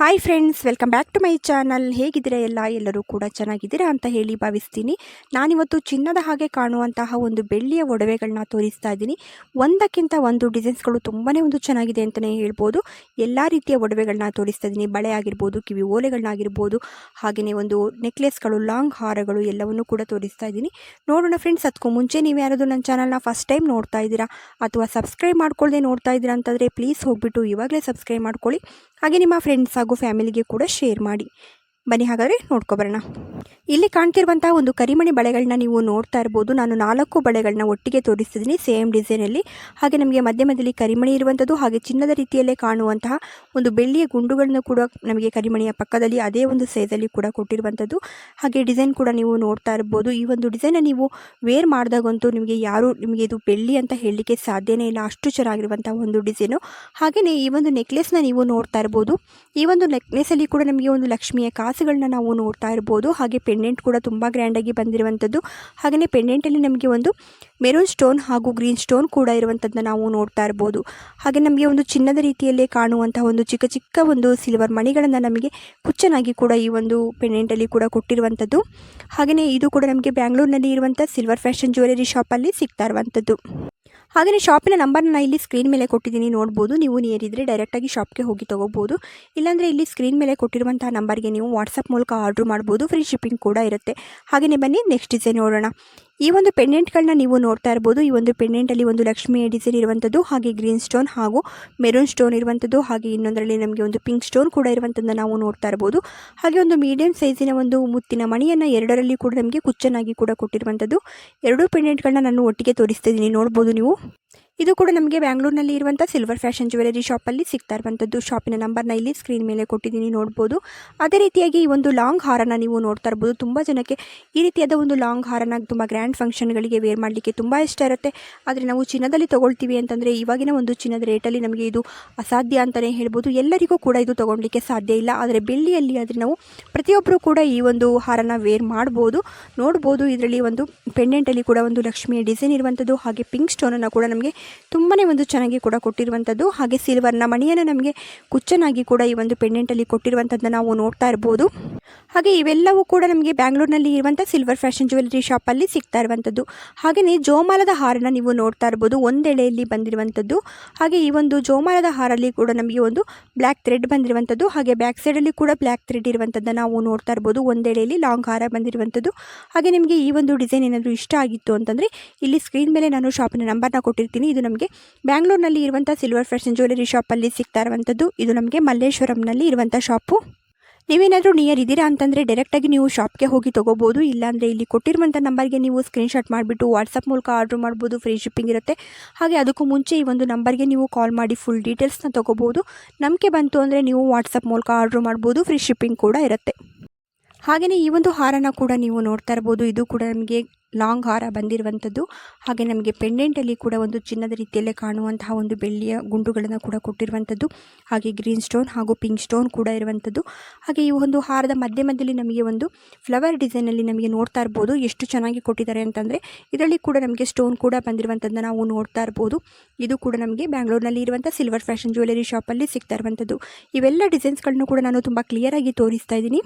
Hi friends welcome back to my channel ಹೇಗಿದ್ದೀರಾ ಎಲ್ಲ? ಎಲ್ಲರೂ ಕೂಡ ಚೆನ್ನಾಗಿದ್ದೀರಾ ಅಂತ ಹೇಳಿ ಭಾವಿಸ್ತೀನಿ. ನಾನಿವತ್ತು ಚಿನ್ನದ ಹಾಗೆ ಕಾಣುವಂತಹ ಒಂದು ಬೆಳ್ಳಿಯ ಒಡವೆಗಳನ್ನ ತೋರಿಸ್ತಾ ಇದ್ದೀನಿ. ಒಂದಕ್ಕಿಂತ ಒಂದು ಡಿಸೈನ್ಸ್ಗಳು ತುಂಬಾ ಒಂದು ಚೆನ್ನಾಗಿದೆ ಅಂತಲೇ ಹೇಳ್ಬೋದು. ಎಲ್ಲ ರೀತಿಯ ಒಡವೆಗಳನ್ನ ತೋರಿಸ್ತಾ ಇದ್ದೀನಿ. ಬಳೆ ಆಗಿರ್ಬೋದು, ಕಿವಿ ಓಲೆಗಳನ್ನಾಗಿರ್ಬೋದು ಹಾಗೆಯೇ ಒಂದು ನೆಕ್ಲೆಸ್ಗಳು, ಲಾಂಗ್ ಹಾರಗಳು ಎಲ್ಲವನ್ನೂ ಕೂಡ ತೋರಿಸ್ತಾ ಇದ್ದೀನಿ. ನೋಡೋಣ ಫ್ರೆಂಡ್ಸ್ ಅದಕ್ಕೂ ಮುಂಚೆ ನೀವು ಯಾರಾದರೂ ನನ್ನ ಚಾನಲ್ನ ಫಸ್ಟ್ ಟೈಮ್ ನೋಡ್ತಾ ಇದ್ದೀರಾ ಅಥವಾ ಸಬ್ಸ್ಕ್ರೈಬ್ ಮಾಡ್ಕೊಳ್ಳದೆ ನೋಡ್ತಾ ಇದ್ದೀರಾ ಅಂತಂದರೆ ಪ್ಲೀಸ್ ಹೋಗ್ಬಿಟ್ಟು ಇವಾಗಲೇ ಸಬ್ಸ್ಕ್ರೈಬ್ ಮಾಡ್ಕೊಳ್ಳಿ. ಹಾಗೆ ನಿಮ್ಮ ಫ್ರೆಂಡ್ಸ್ ಹಾಗೂ ಫ್ಯಾಮಿಲಿಗೆ ಕೂಡ ಶೇರ್ ಮಾಡಿ. ಬನ್ನಿ ಹಾಗಾದರೆ ನೋಡ್ಕೊಬರೋಣ ಇಲ್ಲಿ ಕಾಣ್ತಿರುವಂಥ ಒಂದು ಕರಿಮಣಿ ಬಳೆಗಳನ್ನ ನೀವು ನೋಡ್ತಾ ಇರ್ಬೋದು. ನಾನು ನಾಲ್ಕು ಬಳೆಗಳನ್ನ ಒಟ್ಟಿಗೆ ತೋರಿಸ್ತಿದ್ದೀನಿ, ಸೇಮ್ ಡಿಸೈನಲ್ಲಿ ಹಾಗೆ ನಮಗೆ ಮಧ್ಯ ಮಧ್ಯದಲ್ಲಿ ಕರಿಮಣಿ ಇರುವಂಥದ್ದು, ಹಾಗೆ ಚಿನ್ನದ ರೀತಿಯಲ್ಲೇ ಕಾಣುವಂತಹ ಒಂದು ಬೆಳ್ಳಿಯ ಗುಂಡುಗಳನ್ನು ಕೂಡ ನಮಗೆ ಕರಿಮಣಿಯ ಪಕ್ಕದಲ್ಲಿ ಅದೇ ಒಂದು ಸೈಜಲ್ಲಿ ಕೂಡ ಕೊಟ್ಟಿರುವಂಥದ್ದು. ಹಾಗೆ ಡಿಸೈನ್ ಕೂಡ ನೀವು ನೋಡ್ತಾ ಇರ್ಬೋದು. ಈ ಒಂದು ಡಿಸೈನ ನೀವು ವೇರ್ ಮಾಡಿದಾಗಂತೂ ನಿಮಗೆ ಯಾರು, ನಿಮಗೆ ಇದು ಬೆಳ್ಳಿ ಅಂತ ಹೇಳಲಿಕ್ಕೆ ಸಾಧ್ಯನೇ ಇಲ್ಲ. ಅಷ್ಟು ಚೆನ್ನಾಗಿರುವಂಥ ಒಂದು ಡಿಸೈನು. ಹಾಗೆಯೇ ಈ ಒಂದು ನೆಕ್ಲೆಸ್ನ ನೀವು ನೋಡ್ತಾ ಇರ್ಬೋದು. ಈ ಒಂದು ನೆಕ್ಲೆಸಲ್ಲಿ ಕೂಡ ನಮಗೆ ಒಂದು ಲಕ್ಷ್ಮಿಯ ಕಾಸುಗಳನ್ನ ನಾವು ನೋಡ್ತಾ ಇರ್ಬೋದು. ಹಾಗೆ ಪೆಂಡೆಂಟ್ ಕೂಡ ತುಂಬ ಗ್ರ್ಯಾಂಡಾಗಿ ಬಂದಿರುವಂಥದ್ದು. ಹಾಗೆಯೇ ಪೆಂಡೆಂಟಲ್ಲಿ ನಮಗೆ ಒಂದು ಮೆರೂನ್ ಸ್ಟೋನ್ ಹಾಗೂ ಗ್ರೀನ್ ಸ್ಟೋನ್ ಕೂಡ ಇರುವಂಥದ್ದನ್ನ ನಾವು ನೋಡ್ತಾ ಇರ್ಬೋದು. ಹಾಗೆ ನಮಗೆ ಒಂದು ಚಿನ್ನದ ರೀತಿಯಲ್ಲೇ ಕಾಣುವಂತಹ ಒಂದು ಚಿಕ್ಕ ಚಿಕ್ಕ ಒಂದು ಸಿಲ್ವರ್ ಮಣಿಗಳನ್ನು ನಮಗೆ ಕುಚ್ಚನಾಗಿ ಕೂಡ ಈ ಒಂದು ಪೆಂಡೆಂಟಲ್ಲಿ ಕೂಡ ಕೊಟ್ಟಿರುವಂಥದ್ದು. ಹಾಗೆಯೇ ಇದು ಕೂಡ ನಮಗೆ ಬ್ಯಾಂಗ್ಳೂರಿನಲ್ಲಿ ಇರುವಂಥ ಸಿಲ್ವರ್ ಫ್ಯಾಷನ್ ಜ್ಯುವೆಲರಿ ಶಾಪಲ್ಲಿ ಸಿಗ್ತಾ ಇರುವಂಥದ್ದು. ಹಾಗೆಯೇ ಶಾಪಿನ ನಂಬರ್ನ ಇಲ್ಲಿ ಸ್ಕ್ರೀನ್ ಮೇಲೆ ಕೊಟ್ಟಿದ್ದೀನಿ, ನೋಡ್ಬೋದು. ನೀವು ನಿಯರ್ ಇದ್ದರೆ ಡೈರೆಕ್ಟಾಗಿ ಶಾಪ್ಗೆ ಹೋಗಿ ತೊಗೋಬೋದು. ಇಲ್ಲಾಂದರೆ ಇಲ್ಲಿ ಸ್ಕ್ರೀನ್ ಮೇಲೆ ಕೊಟ್ಟಿರುವಂತಹ ನಂಬರ್ಗೆ ನೀವು ವಾಟ್ಸಪ್ ಮೂಲಕ ಆರ್ಡ್ರ್ ಮಾಡ್ಬೋದು. ಫ್ರೀ ಶಿಪ್ಪಿಂಗ್ ಕೂಡ ಇರುತ್ತೆ. ಹಾಗೆಯೇ ಬನ್ನಿ ನೆಕ್ಸ್ಟ್ ಡಿಸೈನ್ ನೋಡೋಣ. ಈ ಒಂದು ಪೆಂಡೆಂಟ್ಗಳನ್ನ ನೀವು ನೋಡ್ತಾ ಇರ್ಬೋದು. ಈ ಒಂದು ಪೆಂಡೆಂಟಲ್ಲಿ ಒಂದು ಲಕ್ಷ್ಮಿ ಡಿಸೈನ್ ಇರುವಂಥದ್ದು, ಹಾಗೆ ಗ್ರೀನ್ ಸ್ಟೋನ್ ಹಾಗೂ ಮೆರೂನ್ ಸ್ಟೋನ್ ಇರುವಂಥದ್ದು, ಹಾಗೆ ಇನ್ನೊಂದರಲ್ಲಿ ನಮಗೆ ಒಂದು ಪಿಂಕ್ ಸ್ಟೋನ್ ಕೂಡ ಇರುವಂಥದ್ದನ್ನ ನಾವು ನೋಡ್ತಾ ಇರ್ಬೋದು. ಹಾಗೆ ಒಂದು ಮೀಡಿಯಂ ಸೈಜಿನ ಒಂದು ಮುತ್ತಿನ ಮಣಿಯನ್ನು ಎರಡರಲ್ಲಿ ಕೂಡ ನಮಗೆ ಕುಚ್ಚನಾಗಿ ಕೂಡ ಕೊಟ್ಟಿರುವಂಥದ್ದು. ಎರಡೂ ಪೆಂಡೆಂಟ್ಗಳನ್ನ ನಾನು ಒಟ್ಟಿಗೆ ತೋರಿಸ್ತಾ ಇದ್ದೀನಿ. ನೋಡ್ಬೋದು ನೀವು. ಇದು ಕೂಡ ನಮಗೆ ಬ್ಯಾಂಗ್ಳೂರಿನಲ್ಲಿ ಇರುವಂಥ ಸಿಲ್ವರ್ ಫ್ಯಾಷನ್ ಜ್ಯುವೆಲರಿ ಶಾಪಲ್ಲಿ ಸಿಗ್ತಾ ಇರುವಂಥದ್ದು. ಶಾಪಿನ ನಂಬರ್ನ ಇಲ್ಲಿ ಸ್ಕ್ರೀನ್ ಮೇಲೆ ಕೊಟ್ಟಿದ್ದೀನಿ, ನೋಡ್ಬೋದು. ಅದೇ ರೀತಿಯಾಗಿ ಈ ಒಂದು ಲಾಂಗ್ ಹಾರನ ನೀವು ನೋಡ್ತಾ ಇರ್ಬೋದು. ತುಂಬ ಜನಕ್ಕೆ ಈ ರೀತಿಯಾದ ಒಂದು ಲಾಂಗ್ ಹಾರನ ತುಂಬ ಗ್ರ್ಯಾಂಡ್ ಫಂಕ್ಷನ್ಗಳಿಗೆ ವೇರ್ ಮಾಡಲಿಕ್ಕೆ ತುಂಬ ಇಷ್ಟ ಇರುತ್ತೆ. ಆದರೆ ನಾವು ಚಿನ್ನದಲ್ಲಿ ತೊಗೊಳ್ತೀವಿ ಅಂತಂದರೆ ಇವಾಗಿನ ಒಂದು ಚಿನ್ನದ ರೇಟಲ್ಲಿ ನಮಗೆ ಇದು ಅಸಾಧ್ಯ ಅಂತಲೇ ಹೇಳ್ಬೋದು. ಎಲ್ಲರಿಗೂ ಕೂಡ ಇದು ತೊಗೊಳ್ಲಿಕ್ಕೆ ಸಾಧ್ಯ ಇಲ್ಲ. ಆದರೆ ಬೆಳ್ಳಿಯಲ್ಲಿ ಆದರೆ ನಾವು ಪ್ರತಿಯೊಬ್ಬರೂ ಕೂಡ ಈ ಒಂದು ಹಾರನ ವೇರ್ ಮಾಡ್ಬೋದು. ನೋಡ್ಬೋದು, ಇದರಲ್ಲಿ ಒಂದು ಪೆಂಡೆಂಟಲ್ಲಿ ಕೂಡ ಒಂದು ಲಕ್ಷ್ಮಿಯ ಡಿಸೈನ್ ಇರುವಂಥದ್ದು, ಹಾಗೆ ಪಿಂಕ್ ಸ್ಟೋನನ್ನು ಕೂಡ ನಮಗೆ ತುಂಬಾ ಒಂದು ಚೆನ್ನಾಗಿ ಕೂಡ ಕೊಟ್ಟಿರುವಂಥದ್ದು ಹಾಗೆ ಸಿಲ್ವರ್ನ ಮಣಿಯನ್ನು ನಮಗೆ ಕುಚ್ಚನಾಗಿ ಕೂಡ ಈ ಒಂದು ಪೆಂಡೆಂಟಲ್ಲಿ ಕೊಟ್ಟಿರುವಂಥದ್ದನ್ನು ನಾವು ನೋಡ್ತಾ ಇರ್ಬೋದು. ಹಾಗೆ ಇವೆಲ್ಲವೂ ಕೂಡ ನಮಗೆ ಬ್ಯಾಂಗ್ಳೂರಿನಲ್ಲಿ ಇರುವಂಥ ಸಿಲ್ವರ್ ಫ್ಯಾಷನ್ ಜ್ಯುವೆಲರಿ ಶಾಪಲ್ಲಿ ಸಿಗ್ತಾ ಇರುವಂಥದ್ದು ಹಾಗೆಯೇ ಜೋಮಾಲದ ಹಾರನ ನೀವು ನೋಡ್ತಾ ಇರ್ಬೋದು. ಒಂದೆಳೆಯಲ್ಲಿ ಬಂದಿರುವಂಥದ್ದು ಹಾಗೆ ಈ ಒಂದು ಜೋಮಾಲದ ಹಾರಲ್ಲಿ ಕೂಡ ನಮಗೆ ಒಂದು ಬ್ಲ್ಯಾಕ್ ಥ್ರೆಡ್ ಬಂದಿರುವಂಥದ್ದು ಹಾಗೆ ಬ್ಯಾಕ್ ಸೈಡಲ್ಲಿ ಕೂಡ ಬ್ಲ್ಯಾಕ್ ಥ್ರೆಡ್ ಇರುವಂಥದ್ದು ನಾವು ನೋಡ್ತಾ ಇರ್ಬೋದು. ಒಂದೆಳೆಯಲ್ಲಿ ಲಾಂಗ್ ಹಾರ ಬಂದಿರುವಂಥದ್ದು ಹಾಗೆ ನಿಮಗೆ ಈ ಒಂದು ಡಿಸೈನ್ ಏನಾದರೂ ಇಷ್ಟ ಆಗಿತ್ತು ಅಂತಂದರೆ ಇಲ್ಲಿ ಸ್ಕ್ರೀನ್ ಮೇಲೆ ನಾನು ಶಾಪಿನ ನಂಬರ್ನ ಕೊಟ್ಟಿರ್ತೀನಿ. ಇದು ನಮಗೆ ಬ್ಯಾಂಗ್ಳೂರಿನಲ್ಲಿ ಇರುವಂಥ ಸಿಲ್ವರ್ ಫ್ಯಾಷನ್ ಜ್ಯುವೆಲರಿ ಶಾಪಲ್ಲಿ ಸಿಗ್ತಾ ಇರುವಂಥದ್ದು. ಇದು ನಮಗೆ ಮಲ್ಲೇಶ್ವರಂನಲ್ಲಿ ಇರುವಂಥ ಶಾಪು ನೀವೇನಾದರೂ ನಿಯರ್ ಇದ್ದೀರಾ ಅಂತಂದರೆ ಡೈರೆಕ್ಟಾಗಿ ನೀವು ಶಾಪ್ಗೆ ಹೋಗಿ ತೊಗೋಬೋದು. ಇಲ್ಲಾಂದರೆ ಇಲ್ಲಿ ಕೊಟ್ಟಿರುವಂಥ ನಂಬರ್ಗೆ ನೀವು ಸ್ಕ್ರೀನ್ಶಾಟ್ ಮಾಡಿಬಿಟ್ಟು ವಾಟ್ಸಪ್ ಮೂಲಕ ಆರ್ಡ್ರ್ ಮಾಡ್ಬೋದು. ಫ್ರೀ ಶಿಪ್ಪಿಂಗ್ ಇರುತ್ತೆ. ಹಾಗೆ ಅದಕ್ಕೂ ಮುಂಚೆ ಈ ಒಂದು ನಂಬರ್ಗೆ ನೀವು ಕಾಲ್ ಮಾಡಿ ಫುಲ್ ಡೀಟೇಲ್ಸ್ನ ತೊಗೋಬೋದು. ನಂಬಿಕೆ ಬಂತು ಅಂದರೆ ನೀವು ವಾಟ್ಸಪ್ ಮೂಲಕ ಆರ್ಡ್ರ್ ಮಾಡ್ಬೋದು. ಫ್ರೀ ಶಿಪ್ಪಿಂಗ್ ಕೂಡ ಇರುತ್ತೆ. ಹಾಗೆಯೇ ಈ ಒಂದು ಹಾರನ ಕೂಡ ನೀವು ನೋಡ್ತಾ ಇರ್ಬೋದು. ಇದು ಕೂಡ ನಮಗೆ ಲಾಂಗ್ ಹಾರ ಬಂದಿರುವಂಥದ್ದು. ಹಾಗೆ ನಮಗೆ ಪೆಂಡೆಂಟಲ್ಲಿ ಕೂಡ ಒಂದು ಚಿನ್ನದ ರೀತಿಯಲ್ಲೇ ಕಾಣುವಂತಹ ಒಂದು ಬೆಳ್ಳಿಯ ಗುಂಡುಗಳನ್ನು ಕೂಡ ಕೊಟ್ಟಿರುವಂಥದ್ದು. ಹಾಗೆ ಗ್ರೀನ್ ಸ್ಟೋನ್ ಹಾಗೂ ಪಿಂಕ್ ಸ್ಟೋನ್ ಕೂಡ ಇರುವಂಥದ್ದು. ಹಾಗೆ ಈ ಒಂದು ಹಾರದ ಮಧ್ಯ ಮಧ್ಯದಲ್ಲಿ ನಮಗೆ ಒಂದು ಫ್ಲವರ್ ಡಿಸೈನಲ್ಲಿ ನಮಗೆ ನೋಡ್ತಾ ಇರ್ಬೋದು. ಎಷ್ಟು ಚೆನ್ನಾಗಿ ಕೊಟ್ಟಿದ್ದಾರೆ ಅಂತಂದರೆ ಇದರಲ್ಲಿ ಕೂಡ ನಮಗೆ ಸ್ಟೋನ್ ಕೂಡ ಬಂದಿರುವಂಥದ್ದನ್ನ ನಾವು ನೋಡ್ತಾ ಇರ್ಬೋದು. ಇದು ಕೂಡ ನಮಗೆ ಬ್ಯಾಂಗ್ಳೂರಿನಲ್ಲಿ ಇರುವಂಥ ಸಿಲ್ವರ್ ಫ್ಯಾಷನ್ ಜ್ಯುವೆಲರಿ ಶಾಪಲ್ಲಿ ಸಿಗ್ತಾ ಇರುವಂಥದ್ದು. ಇವೆಲ್ಲ ಡಿಸೈನ್ಸ್ಗಳನ್ನು ಕೂಡ ನಾನು ತುಂಬ ಕ್ಲಿಯರಾಗಿ ತೋರಿಸ್ತಾ ಇದ್ದೀನಿ.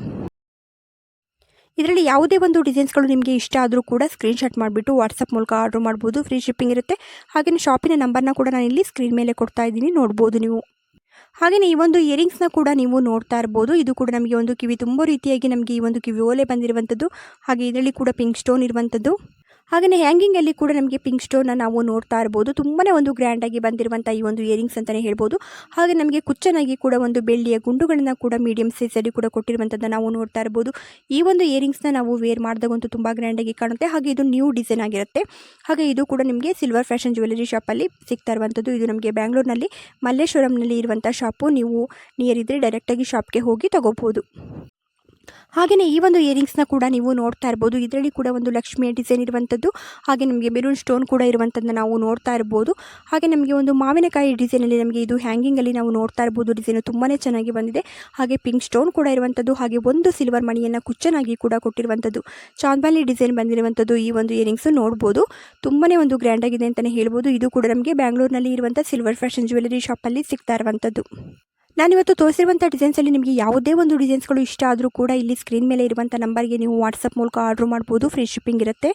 ಇದರಲ್ಲಿ ಯಾವುದೇ ಒಂದು ಡಿಸೈನ್ಸ್ಗಳು ನಿಮಗೆ ಇಷ್ಟ ಆದರೂ ಕೂಡ ಸ್ಕ್ರೀನ್ಶಾಟ್ ಮಾಡಿಬಿಟ್ಟು ವಾಟ್ಸಪ್ ಮೂಲಕ ಆರ್ಡರ್ ಮಾಡ್ಬೋದು. ಫ್ರೀ ಶಿಪ್ಪಿಂಗ್ ಇರುತ್ತೆ. ಹಾಗೆಯೇ ಶಾಪಿನ ನಂಬರ್ನ ಕೂಡ ನಾನು ಇಲ್ಲಿ ಸ್ಕ್ರೀನ್ ಮೇಲೆ ಕೊಡ್ತಾ ಇದ್ದೀನಿ. ನೋಡ್ಬೋದು ನೀವು. ಹಾಗೆಯೇ ಈ ಒಂದು ಇಯರಿಂಗ್ಸ್ನ ಕೂಡ ನೀವು ನೋಡ್ತಾ ಇರ್ಬೋದು. ಇದು ಕೂಡ ನಮಗೆ ಒಂದು ಕಿವಿ, ತುಂಬ ರೀತಿಯಾಗಿ ನಮಗೆ ಈ ಒಂದು ಕಿವಿ ಓಲೆ ಬಂದಿರುವಂಥದ್ದು. ಹಾಗೆ ಇದರಲ್ಲಿ ಕೂಡ ಪಿಂಕ್ ಸ್ಟೋನ್ ಇರುವಂಥದ್ದು. ಹಾಗೆಯೇ ಹ್ಯಾಂಗಿಂಗಲ್ಲಿ ಕೂಡ ನಮಗೆ ಪಿಂಕ್ ಸ್ಟೋನ್ನ ನಾವು ನೋಡ್ತಾ ಇರ್ಬೋದು. ತುಂಬಾ ಒಂದು ಗ್ರ್ಯಾಂಡಾಗಿ ಬಂದಿರುವಂತಹ ಈ ಒಂದು ಇಯರಿಂಗ್ಸ್ ಅಂತಾನೆ ಹೇಳ್ಬೋದು. ಹಾಗೆ ನಮಗೆ ಕುಚ್ಚನಾಗಿ ಕೂಡ ಒಂದು ಬೆಳ್ಳಿಯ ಗುಂಡುಗಳನ್ನು ಕೂಡ ಮೀಡಿಯಂ ಸೈಜಲ್ಲಿ ಕೂಡ ಕೊಟ್ಟಿರುವಂತಹ ನಾವು ನೋಡ್ತಾ ಇರ್ಬೋದು. ಈ ಒಂದು ಇಯರಿಂಗ್ಸ್ನ ನಾವು ವೇರ್ ಮಾಡಿದಾಗಂತೂ ಗ್ರಾಂಡ್ ಆಗಿ ಕಾಣುತ್ತೆ. ಹಾಗೆ ಇದು ನ್ಯೂ ಡಿಸೈನ್ ಆಗಿರುತ್ತೆ. ಹಾಗೆ ಇದು ಕೂಡ ನಿಮಗೆ ಸಿಲ್ವರ್ ಫ್ಯಾಷನ್ ಜ್ಯುವೆಲರಿ ಅಲ್ಲಿ ಸಿಗ್ತಾ ಇರುವಂಥದ್ದು ಇದು ನಮಗೆ ಬ್ಯಾಂಗ್ಳೂರಿನಲ್ಲಿ ಮಲ್ಲೇಶ್ವರಂನಲ್ಲಿ ಇರುವಂತಹ ಶಾಪು ನೀವು ನಿಯರ್ ಇದ್ದರೆ ಡೈರೆಕ್ಟಾಗಿ ಶಾಪ್ಗೆ ಹೋಗಿ ತಗೋಬೋದು. ಹಾಗೆಯೇ ಈ ಒಂದು ಇಯರಿಂಗ್ಸ್ನ ಕೂಡ ನೀವು ನೋಡ್ತಾ ಇರ್ಬೋದು. ಇದರಲ್ಲಿ ಕೂಡ ಒಂದು ಲಕ್ಷ್ಮಿಯ ಡಿಸೈನ್ ಇರುವಂಥದ್ದು ಹಾಗೆ ನಮಗೆ ಮೆರೂನ್ ಸ್ಟೋನ್ ಕೂಡ ಇರುವಂಥದ್ದನ್ನ ನಾವು ನೋಡ್ತಾ ಇರ್ಬೋದು. ಹಾಗೆ ನಮಗೆ ಒಂದು ಮಾವಿನಕಾಯಿ ಡಿಸೈನಲ್ಲಿ ನಮಗೆ ಇದು ಹ್ಯಾಂಗಿಂಗಲ್ಲಿ ನಾವು ನೋಡ್ತಾ ಇರ್ಬೋದು. ಡಿಸೈನ್ ತುಂಬಾ ಚೆನ್ನಾಗಿ ಬಂದಿದೆ. ಹಾಗೆ ಪಿಂಕ್ ಸ್ಟೋನ್ ಕೂಡ ಇರುವಂಥದ್ದು ಹಾಗೆ ಒಂದು ಸಿಲ್ವರ್ ಮಣಿಯನ್ನು ಕುಚ್ಚನಾಗಿ ಕೂಡ ಕೊಟ್ಟಿರುವಂಥದ್ದು ಚಾಂದ್ಬಾಲಿ ಡಿಸೈನ್ ಬಂದಿರುವಂಥದ್ದು ಈ ಒಂದು ಇಯರಿಂಗ್ಸು ನೋಡ್ಬೋದು. ತುಂಬಾ ಒಂದು ಗ್ರ್ಯಾಂಡಾಗಿದೆ ಅಂತಲೇ ಹೇಳ್ಬೋದು. ಇದು ಕೂಡ ನಮಗೆ ಬ್ಯಾಂಗ್ಳೂರಿನಲ್ಲಿ ಇರುವಂಥ ಸಿಲ್ವರ್ ಫ್ಯಾಷನ್ ಜ್ಯುವೆಲರಿ ಶಾಪಲ್ಲಿ ಸಿಗ್ತಾ ಇರುವಂಥದ್ದು ನಾನಿವತ್ತು ತೋರಿಸಿರುವಂಥ ಡಿಸೈನ್ಸಲ್ಲಿ ನಿಮಗೆ ಯಾವುದೇ ಒಂದು ಡಿಸೈನ್ಸ್ಗಳು ಇಷ್ಟ ಆದರೂ ಕೂಡ ಇಲ್ಲಿ ಸ್ಕ್ರೀನ್ ಮೇಲೆ ಇರುವಂಥ ನಂಬರ್ಗೆ ನೀವು ವಾಟ್ಸಪ್ ಮೂಲಕ ಆರ್ಡ್ರ್ ಮಾಡ್ಬೋದು. ಫ್ರೀ ಶಿಪ್ಪಿಂಗ್ ಇರುತ್ತೆ.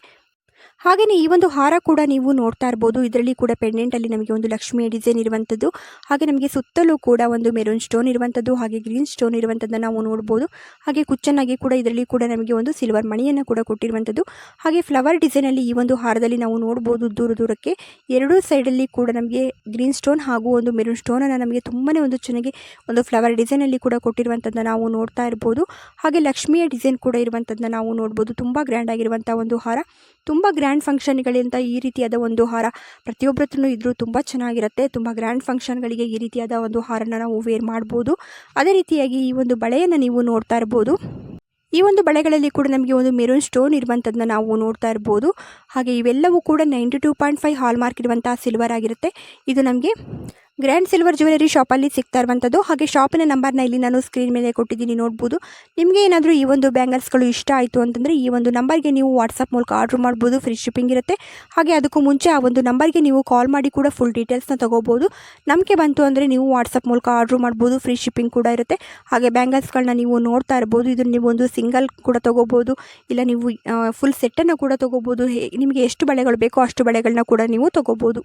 ಹಾಗೆಯೇ ಈ ಒಂದು ಹಾರ ಕೂಡ ನೀವು ನೋಡ್ತಾ ಇರ್ಬೋದು. ಇದರಲ್ಲಿ ಕೂಡ ಪೆಂಡೆಂಟಲ್ಲಿ ನಮಗೆ ಒಂದು ಲಕ್ಷ್ಮಿಯ ಡಿಸೈನ್ ಇರುವಂಥದ್ದು ಹಾಗೆ ನಮಗೆ ಸುತ್ತಲೂ ಕೂಡ ಒಂದು ಮೆರೂನ್ ಸ್ಟೋನ್ ಇರುವಂಥದ್ದು ಹಾಗೆ ಗ್ರೀನ್ ಸ್ಟೋನ್ ಇರುವಂಥದ್ದನ್ನು ನಾವು ನೋಡ್ಬೋದು. ಹಾಗೆ ಕುಚ್ಚನಾಗಿ ಕೂಡ ಇದರಲ್ಲಿ ಕೂಡ ನಮಗೆ ಒಂದು ಸಿಲ್ವರ್ ಮಣಿಯನ್ನು ಕೂಡ ಕೊಟ್ಟಿರುವಂಥದ್ದು ಹಾಗೆ ಫ್ಲವರ್ ಡಿಸೈನಲ್ಲಿ ಈ ಒಂದು ಹಾರದಲ್ಲಿ ನಾವು ನೋಡ್ಬೋದು ದೂರ ದೂರಕ್ಕೆ. ಎರಡೂ ಸೈಡಲ್ಲಿ ಕೂಡ ನಮಗೆ ಗ್ರೀನ್ ಸ್ಟೋನ್ ಹಾಗೂ ಒಂದು ಮೆರೂನ್ ಸ್ಟೋನನ್ನು ನಮಗೆ ತುಂಬಾ ಒಂದು ಚೆನ್ನಾಗಿ ಒಂದು ಫ್ಲವರ್ ಡಿಸೈನಲ್ಲಿ ಕೂಡ ಕೊಟ್ಟಿರುವಂಥದ್ದನ್ನು ನಾವು ನೋಡ್ತಾ ಇರ್ಬೋದು. ಹಾಗೆ ಲಕ್ಷ್ಮಿಯ ಡಿಸೈನ್ ಕೂಡ ಇರುವಂಥದ್ದನ್ನ ನಾವು ನೋಡ್ಬೋದು. ತುಂಬ ಗ್ರ್ಯಾಂಡ್ ಆಗಿರುವಂಥ ಒಂದು ಹಾರ. ತುಂಬ ಗ್ರ್ಯಾಂಡ್ ಫಂಕ್ಷನ್ಗಳಿಂದ ಈ ರೀತಿಯಾದ ಒಂದು ಹಾರ ಪ್ರತಿಯೊಬ್ಬರ ಹತ್ರನೂ ಇದ್ರೂ ತುಂಬ ಚೆನ್ನಾಗಿರುತ್ತೆ. ತುಂಬ ಗ್ರ್ಯಾಂಡ್ ಫಂಕ್ಷನ್ಗಳಿಗೆ ಈ ರೀತಿಯಾದ ಒಂದು ಹಾರನ ನಾವು ವೇರ್ ಮಾಡ್ಬೋದು. ಅದೇ ರೀತಿಯಾಗಿ ಈ ಒಂದು ಬಳೆಯನ್ನು ನೀವು ನೋಡ್ತಾ ಇರ್ಬೋದು. ಈ ಒಂದು ಬಳೆಗಳಲ್ಲಿ ಕೂಡ ನಮಗೆ ಒಂದು ಮೆರೂನ್ ಸ್ಟೋನ್ ಇರುವಂಥದ್ದನ್ನ ನಾವು ನೋಡ್ತಾ ಇರ್ಬೋದು. ಹಾಗೆ ಇವೆಲ್ಲವೂ ಕೂಡ ninety two point five hallmark ಇರುವಂಥ ಸಿಲ್ವರ್ ಆಗಿರುತ್ತೆ. ಇದು ನಮಗೆ ಗ್ರ್ಯಾಂಡ್ ಸಿಲ್ವರ್ ಜ್ಯುವೆಲರಿ ಶಾಪಲ್ಲಿ ಸಿಗ್ತಾ ಇರುವಂಥದ್ದು ಹಾಗೆ ಶಾಪಿನ ನಂಬರ್ನ ಇಲ್ಲಿ ನಾನು ಸ್ಕ್ರೀನ್ ಮೇಲೆ ಕೊಟ್ಟಿದ್ದೀನಿ, ನೋಡ್ಬೋದು. ನಿಮಗೆ ಏನಾದರೂ ಈ ಒಂದು ಬ್ಯಾಂಗಲ್ಸ್ಗಳು ಇಷ್ಟ ಆಯಿತು ಅಂತಂದರೆ ಈ ಒಂದು ನಂಬರ್ಗೆ ನೀವು ವಾಟ್ಸಪ್ ಮೂಲಕ ಆರ್ಡ್ರ್ ಮಾಡ್ಬೋದು ಫ್ರೀ ಶಿಪ್ಪಿಂಗ್ ಇರುತ್ತೆ. ಹಾಗೆ ಅದಕ್ಕೂ ಮುಂಚೆ ಆ ಒಂದು ನಂಬರ್ಗೆ ನೀವು ಕಾಲ್ ಮಾಡಿ ಕೂಡ ಫುಲ್ ಡೀಟೇಲ್ಸ್ನ ತೊಗೋಬೋದು. ನಮಗೆ ಬಂತು ಅಂದರೆ ನೀವು ವಾಟ್ಸಪ್ ಮೂಲಕ ಆರ್ಡ್ರ್ ಮಾಡ್ಬೋದು ಫ್ರೀ ಶಿಪ್ಪಿಂಗ್ ಕೂಡ ಇರುತ್ತೆ. ಹಾಗೆ ಬ್ಯಾಂಗಲ್ಸ್ಗಳನ್ನ ನೀವು ನೋಡ್ತಾ ಇರ್ಬೋದು. ಇದನ್ನು ನೀವು ಒಂದು ಸಿಂಗಲ್ ಕೂಡ ತೊಗೋಬೋದು, ಇಲ್ಲ ನೀವು ಫುಲ್ ಸೆಟ್ಟನ್ನು ಕೂಡ ತೊಗೋಬೋದು. ನಿಮಗೆ ಎಷ್ಟು ಬಳೆಗಳು ಬೇಕೋ ಅಷ್ಟು ಬಳೆಗಳನ್ನ ಕೂಡ ನೀವು ತೊಗೋಬೋದು.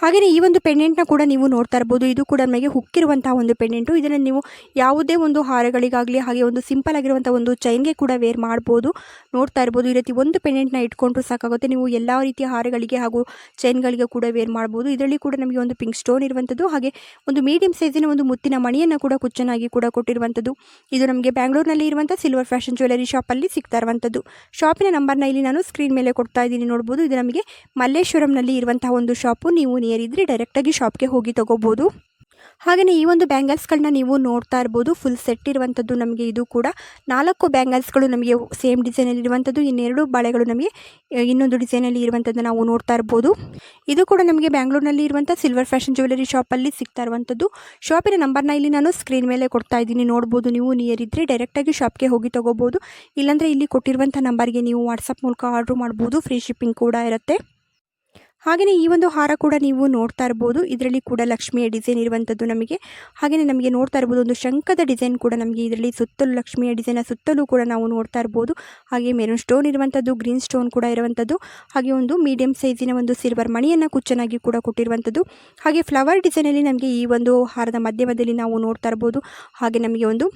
ಹಾಗೆಯೇ ಈ ಒಂದು ಪೆಂಡೆಂಟ್ನ ಕೂಡ ನೀವು ನೋಡ್ತಾ ಇರ್ಬೋದು. ಇದು ಕೂಡ ನಮಗೆ ಹುಕ್ಕಿರುವಂತಹ ಒಂದು ಪೆಂಡೆಂಟು. ಇದನ್ನು ನೀವು ಯಾವುದೇ ಒಂದು ಹಾರಗಳಿಗಾಗಲಿ, ಹಾಗೆ ಒಂದು ಸಿಂಪಲ್ ಆಗಿರುವಂಥ ಒಂದು ಚೈನ್ಗೆ ಕೂಡ ವೇರ್ ಮಾಡ್ಬೋದು. ನೋಡ್ತಾ ಇರ್ಬೋದು. ಈ ರೀತಿ ಒಂದು ಪೆಂಡೆಂಟ್ನ ಇಟ್ಕೊಂಡ್ರು ಸಾಕಾಗುತ್ತೆ. ನೀವು ಎಲ್ಲ ರೀತಿಯ ಹಾರಗಳಿಗೆ ಹಾಗೂ ಚೈನ್ಗಳಿಗೆ ಕೂಡ ವೇರ್ ಮಾಡ್ಬೋದು. ಇದರಲ್ಲಿ ಕೂಡ ನಮಗೆ ಒಂದು ಪಿಂಕ್ ಸ್ಟೋನ್ ಇರುವಂಥದ್ದು, ಹಾಗೆ ಒಂದು ಮೀಡಿಯಂ ಸೈಜಿನ ಒಂದು ಮುತ್ತಿನ ಮಣಿಯನ್ನು ಕೂಡ ಕುಚ್ಚನಾಗಿ ಕೂಡ ಕೊಟ್ಟಿರುವಂಥದ್ದು. ಇದು ನಮಗೆ ಬ್ಯಾಂಗ್ಳೂರಿನಲ್ಲಿ ಇರುವಂಥ ಸಿಲ್ವರ್ ಫ್ಯಾಷನ್ ಜ್ಯುವೆಲರಿ ಶಾಪಲ್ಲಿ ಸಿಗ್ತಾ ಇರುವಂಥದ್ದು. ಶಾಪಿನ ನಂಬರ್ನ ಇಲ್ಲಿ ನಾನು ಸ್ಕ್ರೀನ್ ಮೇಲೆ ಕೊಡ್ತಾ ಇದ್ದೀನಿ ನೋಡ್ಬೋದು. ಇದು ನಮಗೆ ಮಲ್ಲೇಶ್ವರಂನಲ್ಲಿ ಇರುವಂತಹ ಒಂದು ಶಾಪು. ನೀವು ನಿಯರ್ ಇದ್ದರೆ ಡೈರೆಕ್ಟಾಗಿ ಶಾಪ್ಗೆ ಹೋಗಿ ತೊಗೋಬೋದು. ಹಾಗೆಯೇ ಈ ಒಂದು ಬ್ಯಾಂಗಲ್ಸ್ಗಳನ್ನ ನೀವು ನೋಡ್ತಾ ಇರ್ಬೋದು. ಫುಲ್ ಸೆಟ್ ಇರುವಂಥದ್ದು ನಮಗೆ ಇದು ಕೂಡ ನಾಲ್ಕು ಬ್ಯಾಂಗಲ್ಸ್ಗಳು ನಮಗೆ ಸೇಮ್ ಡಿಸೈನಲ್ಲಿ ಇರುವಂಥದ್ದು ಇನ್ನೆರಡು ಬಳೆಗಳು ನಮಗೆ ಇನ್ನೊಂದು ಡಿಸೈನಲ್ಲಿ ಇರುವಂಥದ್ದು ನಾವು ನೋಡ್ತಾ ಇರ್ಬೋದು. ಇದು ಕೂಡ ನಮಗೆ ಬ್ಯಾಂಗ್ಳೂರಿನಲ್ಲಿ ಇರುವಂಥ ಸಿಲ್ವರ್ ಫ್ಯಾಷನ್ ಜ್ಯುವೆಲರಿ ಶಾಪಲ್ಲಿ ಸಿಗ್ತಾ ಇರುವಂಥದ್ದು ಶಾಪಿನ ನಂಬರ್ನ ಇಲ್ಲಿ ನಾನು ಸ್ಕ್ರೀನ್ ಮೇಲೆ ಕೊಡ್ತಾ ಇದ್ದೀನಿ. ನೋಡ್ಬೋದು ನೀವು ನಿಯರ್ ಇದ್ದರೆ ಡೈರೆಕ್ಟಾಗಿ ಶಾಪ್ಗೆ ಹೋಗಿ ತೊಗೋಬೋದು. ಇಲ್ಲಾಂದರೆ ಇಲ್ಲಿ ಕೊಟ್ಟಿರುವಂಥ ನಂಬರ್ಗೆ ನೀವು ವಾಟ್ಸಪ್ ಮೂಲಕ ಆರ್ಡ್ರ್ ಮಾಡ್ಬೋದು. ಫ್ರೀ ಶಿಪ್ಪಿಂಗ್ ಕೂಡ ಇರುತ್ತೆ. ಹಾಗೆಯೇ ಈ ಒಂದು ಹಾರ ಕೂಡ ನೀವು ನೋಡ್ತಾ ಇರ್ಬೋದು. ಇದರಲ್ಲಿ ಕೂಡ ಲಕ್ಷ್ಮಿಯ ಡಿಸೈನ್ ಇರುವಂಥದ್ದು ನಮಗೆ. ಹಾಗೆಯೇ ನಮಗೆ ನೋಡ್ತಾ ಇರ್ಬೋದು, ಒಂದು ಶಂಖದ ಡಿಸೈನ್ ಕೂಡ ನಮಗೆ ಇದರಲ್ಲಿ ಸುತ್ತಲೂ ಲಕ್ಷ್ಮಿಯ ಡಿಸೈನ್ ಸುತ್ತಲೂ ಕೂಡ ನಾವು ನೋಡ್ತಾ ಇರ್ಬೋದು. ಹಾಗೆ ಮೆರೂನ್ ಸ್ಟೋನ್ ಇರುವಂಥದ್ದು ಗ್ರೀನ್ ಸ್ಟೋನ್ ಕೂಡ ಇರುವಂಥದ್ದು ಹಾಗೆ ಒಂದು ಮೀಡಿಯಂ ಸೈಜಿನ ಒಂದು ಸಿಲ್ವರ್ ಮಣಿಯನ್ನು ಕುಚ್ಚನಾಗಿ ಕೂಡ ಕೊಟ್ಟಿರುವಂಥದ್ದು ಹಾಗೆ ಫ್ಲವರ್ ಡಿಸೈನಲ್ಲಿ ನಮಗೆ ಈ ಒಂದು ಹಾರದ ಮಧ್ಯಮದಲ್ಲಿ ನಾವು ನೋಡ್ತಾ ಇರ್ಬೋದು. ಹಾಗೆ ನಮಗೆ ಒಂದು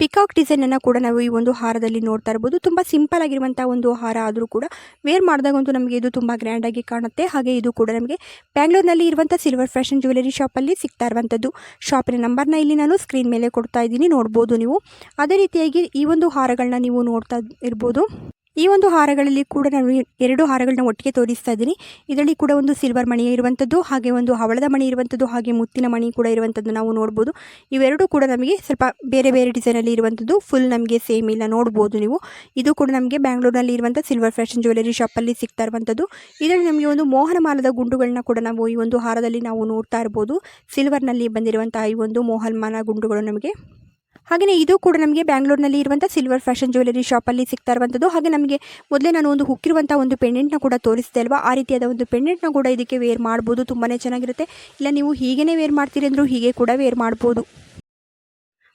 ಪಿಕಾಕ್ ಡಿಸೈನನ್ನು ಕೂಡ ನಾವು ಈ ಒಂದು ಹಾರದಲ್ಲಿ ನೋಡ್ತಾ ಇರ್ಬೋದು. ತುಂಬ ಸಿಂಪಲ್ ಆಗಿರುವಂತಹ ಒಂದು ಹಾರ ಆದರೂ ಕೂಡ ವೇರ್ ಮಾಡಿದಾಗಂತೂ ನಮಗೆ ಇದು ತುಂಬ ಗ್ರ್ಯಾಂಡಾಗಿ ಕಾಣುತ್ತೆ. ಹಾಗೆ ಇದು ಕೂಡ ನಮಗೆ ಬ್ಯಾಂಗ್ಳೂರ್ನಲ್ಲಿ ಇರುವಂತ ಸಿಲ್ವರ್ ಫ್ಯಾಷನ್ ಜ್ಯುವೆಲರಿ ಶಾಪಲ್ಲಿ ಸಿಗ್ತಾ ಇರುವಂಥದ್ದು ಶಾಪಿನ ನಂಬರ್ನ ಇಲ್ಲಿ ನಾನು ಸ್ಕ್ರೀನ್ ಮೇಲೆ ಕೊಡ್ತಾ ಇದ್ದೀನಿ. ನೋಡ್ಬೋದು ನೀವು. ಅದೇ ರೀತಿಯಾಗಿ ಈ ಒಂದು ಹಾರಗಳನ್ನ ನೀವು ನೋಡ್ತಾ ಇರ್ಬೋದು. ಈ ಒಂದು ಹಾರಗಳಲ್ಲಿ ಕೂಡ ನಾನು ಎರಡು ಹಾರಗಳನ್ನ ಒಟ್ಟಿಗೆ ತೋರಿಸ್ತಾ ಇದ್ದೀನಿ. ಇದರಲ್ಲಿ ಕೂಡ ಒಂದು ಸಿಲ್ವರ್ ಮಣಿ ಇರುವಂಥದ್ದು ಹಾಗೆ ಒಂದು ಹವಳದ ಮಣಿ ಇರುವಂಥದ್ದು ಹಾಗೆ ಮುತ್ತಿನ ಮಣಿ ಕೂಡ ಇರುವಂಥದ್ದು ನಾವು ನೋಡ್ಬೋದು. ಇವೆರಡೂ ಕೂಡ ನಮಗೆ ಸ್ವಲ್ಪ ಬೇರೆ ಬೇರೆ ಡಿಸೈನಲ್ಲಿ ಇರುವಂಥದ್ದು ಫುಲ್ ನಮಗೆ ಸೇಮ್ ಇಲ್ಲ ನೋಡ್ಬೋದು ನೀವು. ಇದು ಕೂಡ ನಮಗೆ ಬ್ಯಾಂಗ್ಳೂರಿನಲ್ಲಿ ಇರುವಂಥ ಸಿಲ್ವರ್ ಫ್ಯಾಷನ್ ಜ್ಯುವೆಲರಿ ಶಾಪಲ್ಲಿ ಸಿಗ್ತಾ ಇರುವಂಥದ್ದು ಇದರಲ್ಲಿ ನಮಗೆ ಒಂದು ಮೋಹನ ಮಾಲದ ಗುಂಡುಗಳನ್ನ ಕೂಡ ನಾವು ಈ ಒಂದು ಹಾರದಲ್ಲಿ ನಾವು ನೋಡ್ತಾ ಇರ್ಬೋದು. ಸಿಲ್ವರ್ನಲ್ಲಿ ಬಂದಿರುವಂಥ ಈ ಒಂದು ಮೋಹನ್ಮಾನ ಗುಂಡುಗಳು ನಮಗೆ. ಹಾಗೆಯೇ ಇದು ಕೂಡ ನಮಗೆ ಬ್ಯಾಂಗ್ಳೂರಿನಲ್ಲಿ ಇರುವಂಥ ಸಿಲ್ವರ್ ಫ್ಯಾಷನ್ ಜ್ಯುವೆಲರಿ ಶಾಪಲ್ಲಿ ಸಿಗ್ತಾ ಇರುವಂಥದ್ದು. ಹಾಗೆ ನಮಗೆ ಮೊದಲೇ ನಾನು ಒಂದು ಹುಕ್ಕಿರುವಂಥ ಒಂದು ಪೆಂಡೆಂಟ್ನ ಕೂಡ ತೋರಿಸಿದೆ ಅಲ್ವಾ? ಆ ರೀತಿಯಾದ ಒಂದು ಪೆಂಡೆಂಟ್ನ ಕೂಡ ಇದಕ್ಕೆ ವೇರ್ ಮಾಡ್ಬೋದು. ತುಂಬಾ ಚೆನ್ನಾಗಿರುತ್ತೆ. ಇಲ್ಲ, ನೀವು ಹೀಗೇ ವೇರ್ ಮಾಡ್ತೀರಿ ಅಂದರೂ ಹೀಗೆ ಕೂಡ ವೇರ್ ಮಾಡ್ಬೋದು.